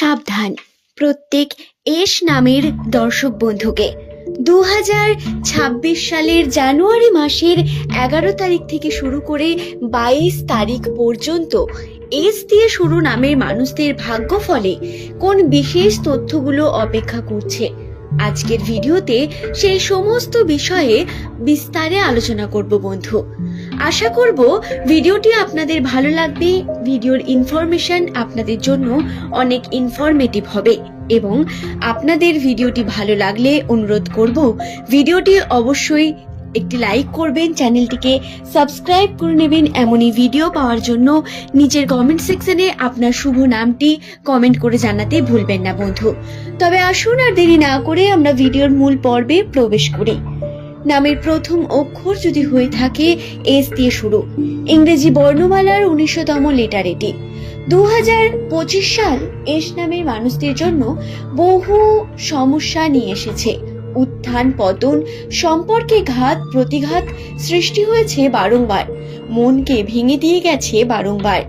সাবধান। প্রত্যেক এস নামের দর্শক বন্ধুকে দু হাজার ছাব্বিশ সালের জানুয়ারি মাসের এগারো তারিখ থেকে শুরু করে বাইশ তারিখ পর্যন্ত এস দিয়ে শুরু নামের মানুষদের ভাগ্য ফলে কোন বিশেষ তথ্যগুলো অপেক্ষা করছে। আজকের ভিডিওতে সেই সমস্ত বিষয়ে বিস্তারে আলোচনা করব বন্ধু। আশা করব ভিডিওটি আপনাদের ভালো লাগবে। ভিডিওর ইনফরমেশন আপনাদের জন্য অনেক ইনফরমেটিভ হবে এবং আপনাদের ভিডিওটি ভালো লাগলে অনুরোধ করব, ভিডিওটি অবশ্যই একটি লাইক করবেন, চ্যানেলটিকে সাবস্ক্রাইব করে নেবেন। এমনই ভিডিও পাওয়ার জন্য নিচের কমেন্ট সেকশনে আপনার শুভ নামটি কমেন্ট করে জানাতে ভুলবেন না বন্ধু। তবে আসুন আর দেরি না করে আমরা ভিডিওর মূল পর্বে প্রবেশ করি। নামের প্রথম অক্ষর যদি হয়ে থাকে, এস দিয়ে শুরু। ইংরেজি বর্ণমালার উনিশশোতম লেটার এটি। দু হাজার পঁচিশ সাল এস নামের মানুষদের জন্য বহু সমস্যা নিয়ে এসেছে। উত্থান, পতন সম্পর্কে ঘাত, প্রতিঘাত সৃষ্টি হয়েছে বারংবার। মনকে ভেঙে দিয়ে গেছে বারংবার।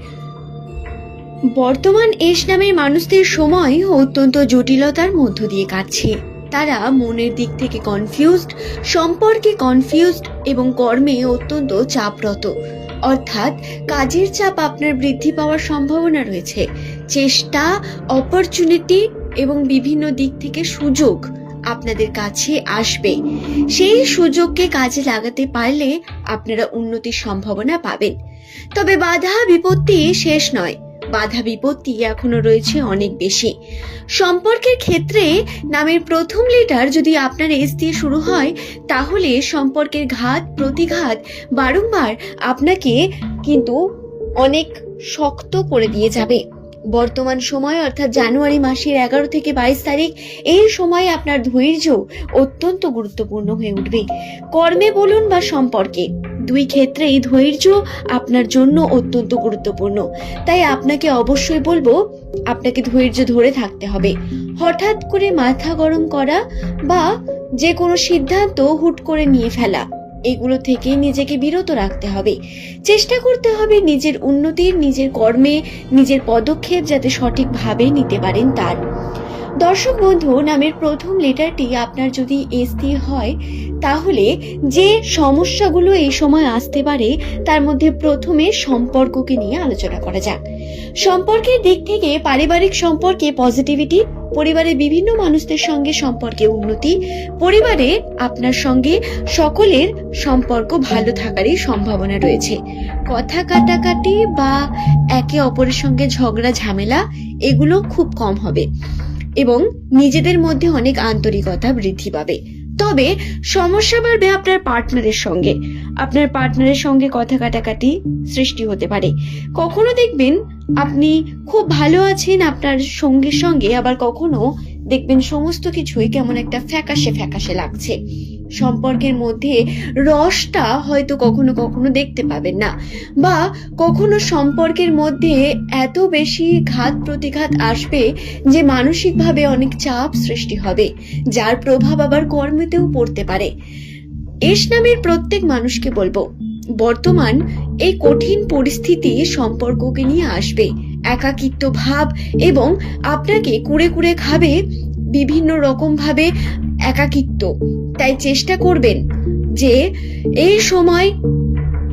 বর্তমান এস নামের মানুষদের সময় অত্যন্ত জটিলতার মধ্য দিয়ে কাটছে। তারা মনের দিক থেকে কনফিউজড সম্পর্কে কনফিউজড এবং কর্মে অত্যন্ত চাপরত। অর্থাৎ কাজের চাপ আপনার বৃদ্ধি পাওয়ার সম্ভাবনা রয়েছে। চেষ্টা অপরচুনিটি এবং বিভিন্ন দিক থেকে সুযোগ আপনাদের কাছে আসবে। সেই সুযোগকে কাজে লাগাতে পারলে আপনারা উন্নতির সম্ভাবনা পাবেন। তবে বাধা বিপত্তি শেষ নয়। বাধা বিপত্তি এখনও রয়েছে অনেক বেশি। সম্পর্কের ক্ষেত্রে নামের প্রথম লেটার যদি আপনার এস দিয়ে শুরু হয়, তাহলে সম্পর্কের ঘাত, প্রতিঘাত বারংবার আপনাকে কিন্তু অনেক শক্ত করে দিয়ে যাবে। বর্তমান সময়, অর্থাৎ জানুয়ারি মাসের এগারো থেকে বাইশ তারিখ, এই সময় আপনার ধৈর্য অত্যন্ত গুরুত্বপূর্ণ হয়ে উঠবে। কর্মে বলুন বা সম্পর্কে, দুই ক্ষেত্রেই ধৈর্য আপনার জন্য অত্যন্ত গুরুত্বপূর্ণ। তাই আপনাকে অবশ্যই বলব, আপনাকে ধৈর্য ধরে থাকতে হবে। হঠাৎ করে মাথা গরম করা বা যে কোনো সিদ্ধান্ত হুট করে নিয়ে ফেলা। এগুলো থেকে নিজেকে বিরত রাখতে হবে। চেষ্টা করতে হবে নিজের উন্নতির, নিজের কর্মে, নিজের পদক্ষেপ যাতে সঠিকভাবে নিতে পারেন তার। দর্শক বন্ধু, নামের প্রথম লেটারটি আপনার যদি এস দিয়ে হয়, তাহলে যে সমস্যাগুলো এই সময় আসতে পারে, তার মধ্যে প্রথমে সম্পর্ককে নিয়ে আলোচনা করা যাক। সম্পর্কের দিক থেকে পারিবারিক সম্পর্কে পজিটিভিটি, পরিবারের বিভিন্ন মানুষদের সঙ্গে সম্পর্কে উন্নতি, পরিবারে আপনার সঙ্গে সকলের সম্পর্ক ভালো থাকারই সম্ভাবনা রয়েছে। কথা কাটাকাটি বা একে অপরের সঙ্গে ঝগড়া, ঝামেলা, এগুলো খুব কম হবে। এবং নিজেদের মধ্যে অনেক আন্তরিকতা বৃদ্ধি পাবে। তবে সমস্যা বাড়বে আপনার পার্টনারের সঙ্গে। আপনার পার্টনারের সঙ্গে কথা কাটাকাটি সৃষ্টি হতে পারে। কখনো দেখবেন আপনি খুব ভালো আছেন, আপনার সঙ্গীর সঙ্গে, আবার কখনো দেখবেন সমস্ত কিছুই কেমন একটা ফ্যাকাশে ফ্যাকাশে লাগছে। সম্পর্কের মধ্যে রসটা হয়তো কখনো কখনো দেখতে পাবেন না। বা কখনো সম্পর্কের মধ্যে এত বেশি ঘাত প্রতিঘাত আসবে যে মানসিকভাবে অনেক চাপ সৃষ্টি হবে, যার প্রভাব আবার কর্মেতেও পড়তে পারে। এস নামের প্রত্যেক মানুষকে বলব, বর্তমান এই কঠিন পরিস্থিতি সম্পর্ককে নিয়ে আসবে। একাকিত্ব ভাব এবং আপনাকে কুড়ে কুড়ে খাবে, বিভিন্ন রকম ভাবে একাকিত্ব। তাই চেষ্টা করবেন যে এই সময়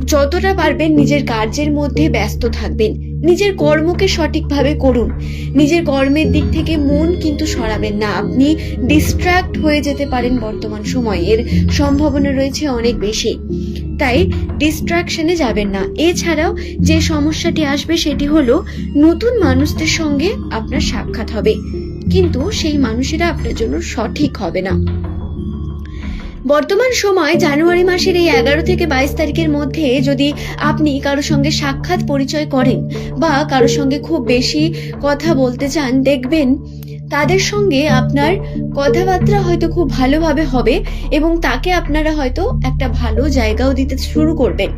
যতটা পারবেন নিজের কার্যের মধ্যে ব্যস্ত থাকবেন। নিজের কর্মকে সঠিকভাবে করুন। নিজের কর্মের দিক থেকে মন কিন্তু সরাবেন না। আপনি ডিস্ট্র্যাক্ট হয়ে যেতে পারেন বর্তমান সময়ে। এর সম্ভাবনা রয়েছে অনেক বেশি। তাই ডিস্ট্রাকশনে যাবেন না। এছাড়াও যে সমস্যাটি আসবে সেটি হলো নতুন মানুষদের সঙ্গে আপনার সাক্ষাৎ হবে। কিন্তু সেই মানুষেরা আপনার জন্য সঠিক হবে না। বর্তমান সময় জানুয়ারি মাসের এই এগারো থেকে বাইশ তারিখের মধ্যে যদি আপনি কারোর সঙ্গে সাক্ষাৎ পরিচয় করেন বা কারোর সঙ্গে খুব বেশি কথা বলতে চান, দেখবেন তাদের সঙ্গে আপনার কথাবার্তা হয়তো খুব ভালোভাবে হবে এবং তাকে আপনারা হয়তো একটা ভালো জায়গাও দিতে শুরু করবেন।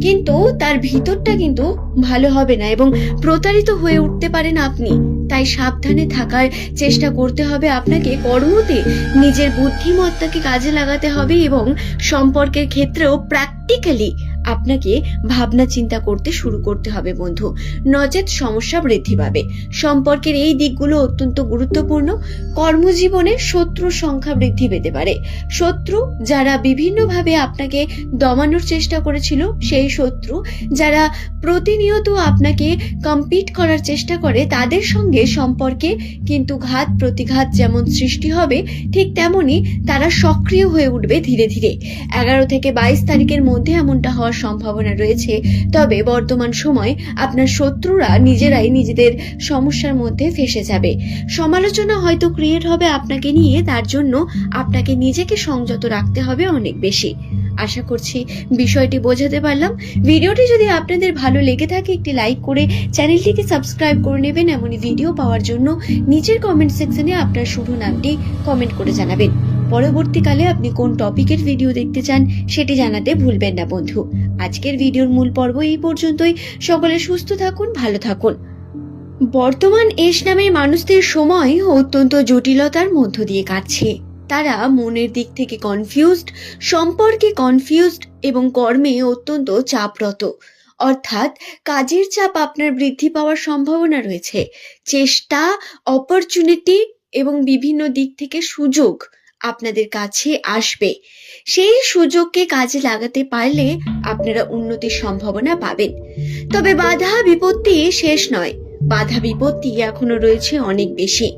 কিন্তু তার ভিতরটা কিন্তু ভালো হবে না এবং প্রতারিত হয়ে উঠতে পারেন আপনি। তাই সাবধানে থাকার চেষ্টা করতে হবে আপনাকে। কর্মতে নিজের বুদ্ধিমত্তাকে কাজে লাগাতে হবে এবং সম্পর্কের ক্ষেত্রেও প্র্যাকটিক্যালি আপনাকে ভাবনা চিন্তা করতে শুরু করতে হবে, বন্ধু। নচেত সমস্যা বৃদ্ধি পাবে। সম্পর্কের এই দিকগুলো অত্যন্ত গুরুত্বপূর্ণ। কর্মজীবনে শত্রুর সংখ্যা বৃদ্ধি পেতে পারে। শত্রু যারা বিভিন্নভাবে আপনাকে দমানোর চেষ্টা করেছিল, সেই শত্রু যারা প্রতিনিয়ত আপনাকে কম্পিট করার চেষ্টা করে, তাদের সঙ্গে সম্পর্কে কিন্তু ঘাত প্রতিঘাত যেমন সৃষ্টি হবে, ঠিক তেমনই তারা সক্রিয় হয়ে উঠবে ধীরে ধীরে। এগারো থেকে বাইশ তারিখের মধ্যে এমনটা হওয়ার সম্ভাবনা রয়েছে। তবে বর্তমান সময় আপনার শত্রুরা নিজেরাই নিজেদের সমস্যার মধ্যে ফেসে যাবে। সমালোচনা হয়তো ক্রিয়েট হবে আপনাকে নিয়ে, তার জন্য আপনাকে নিজেকে সংযত রাখতে হবে অনেক বেশি। আশা করছি বিষয়টি বোঝাতে পারলাম। ভিডিওটি যদি আপনাদের ভালো লেগে থাকে, একটি লাইক করে চ্যানেলটিকে সাবস্ক্রাইব করে নেবেন। এমনই ভিডিও পাওয়ার জন্য নিচের কমেন্ট সেকশনে আপনার শুভ নামটি কমেন্ট করে জানাবেন। পরবর্তীকালে আপনি কোন টপিকের ভিডিও দেখতে চান, সেটি জানাতে ভুলবেন না বন্ধু। আজকের ভিডিওর মূল পর্ব এই পর্যন্তই। সকলে সুস্থ থাকুন, ভালো থাকুন। বর্তমান এস নামের মানুষদের সময় অত্যন্ত জটিলতার মধ্য দিয়ে কাটছে। তারা মনের দিক থেকে কনফিউজড সম্পর্কে কনফিউজড এবং কর্মে অত্যন্ত চাপরত। অর্থাৎ কাজের চাপ আপনার বৃদ্ধি পাওয়ার সম্ভাবনা রয়েছে। চেষ্টা অপরচুনিটি এবং বিভিন্ন দিক থেকে সুযোগ আপনাদের কাছে আসবে। সেই সুযোগকে কাজে লাগাতে পারলে আপনারা উন্নতির সম্ভাবনা পাবেন। তবে বাধা বিপত্তি শেষ নয়। বাধা বিপত্তি এখনও রয়েছে অনেক বেশি।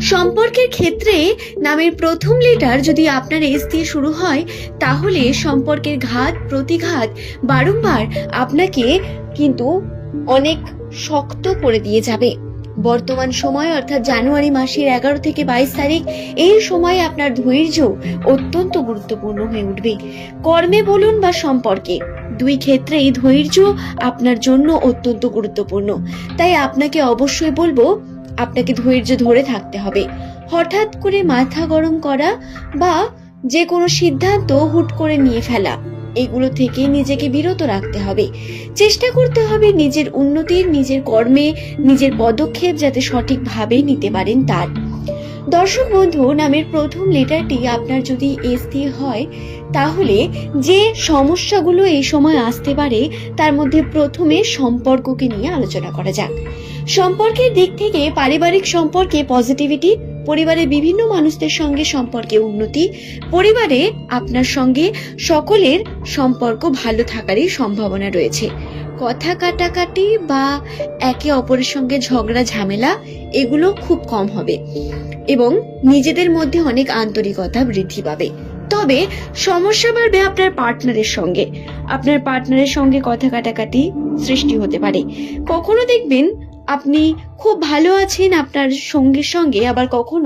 সম্পর্কের ক্ষেত্রে নামের প্রথম লেটার যদি আপনার এস দিয়ে শুরু হয়, তাহলে সম্পর্কের ঘাত, প্রতিঘাত বারংবার আপনাকে কিন্তু অনেক শক্ত করে দিয়ে যাবে। বর্তমান সময়, অর্থাৎ জানুয়ারি মাসের এগারো থেকে বাইশ তারিখ, এই সময় আপনার ধৈর্য অত্যন্ত গুরুত্বপূর্ণ হয়ে উঠবে। কর্মে বলুন বা সম্পর্কে, দুই ক্ষেত্রেই ধৈর্য আপনার জন্য অত্যন্ত গুরুত্বপূর্ণ। তাই আপনাকে অবশ্যই বলব, আপনাকে ধৈর্য ধরে থাকতে হবে। হঠাৎ করে মাথা গরম করা বা যে কোনো সিদ্ধান্ত হুট করে নিয়ে ফেলা এগুলো থেকে নিজেকে বিরত রাখতে হবে। চেষ্টা করতে হবে নিজের উন্নতির নিজের কর্মে, নিজের পদক্ষেপ যাতে সঠিকভাবে নিতে পারেন তার। দর্শক বন্ধু, নামের প্রথম লেটারটি আপনার যদি এস দিয়ে হয়, তাহলে যে সমস্যাগুলো এই সময় আসতে পারে, তার মধ্যে প্রথমে সম্পর্ককে নিয়ে আলোচনা করা যাক। সম্পর্কের দিক থেকে পারিবারিক সম্পর্কে পজিটিভিটি পরিবারের বিভিন্ন মানুষদের সঙ্গে সম্পর্কে উন্নতি, পরিবারে আপনার সঙ্গে সকলের সম্পর্ক ভালো থাকারই সম্ভাবনা রয়েছে। কথা কাটাকাটি বা একে অপরের সঙ্গে ঝগড়া, ঝামেলা, এগুলো খুব কম হবে এবং নিজেদের মধ্যে অনেক আন্তরিকতা বৃদ্ধি পাবে। তবে সমস্যা বাড়বে আপনার পার্টনারের সঙ্গে। আপনার পার্টনারের সঙ্গে কথা কাটাকাটি সৃষ্টি হতে পারে। কখনো দেখবেন আপনি খুব ভালো আছেন আপনার সঙ্গীর সঙ্গে আবার কখনো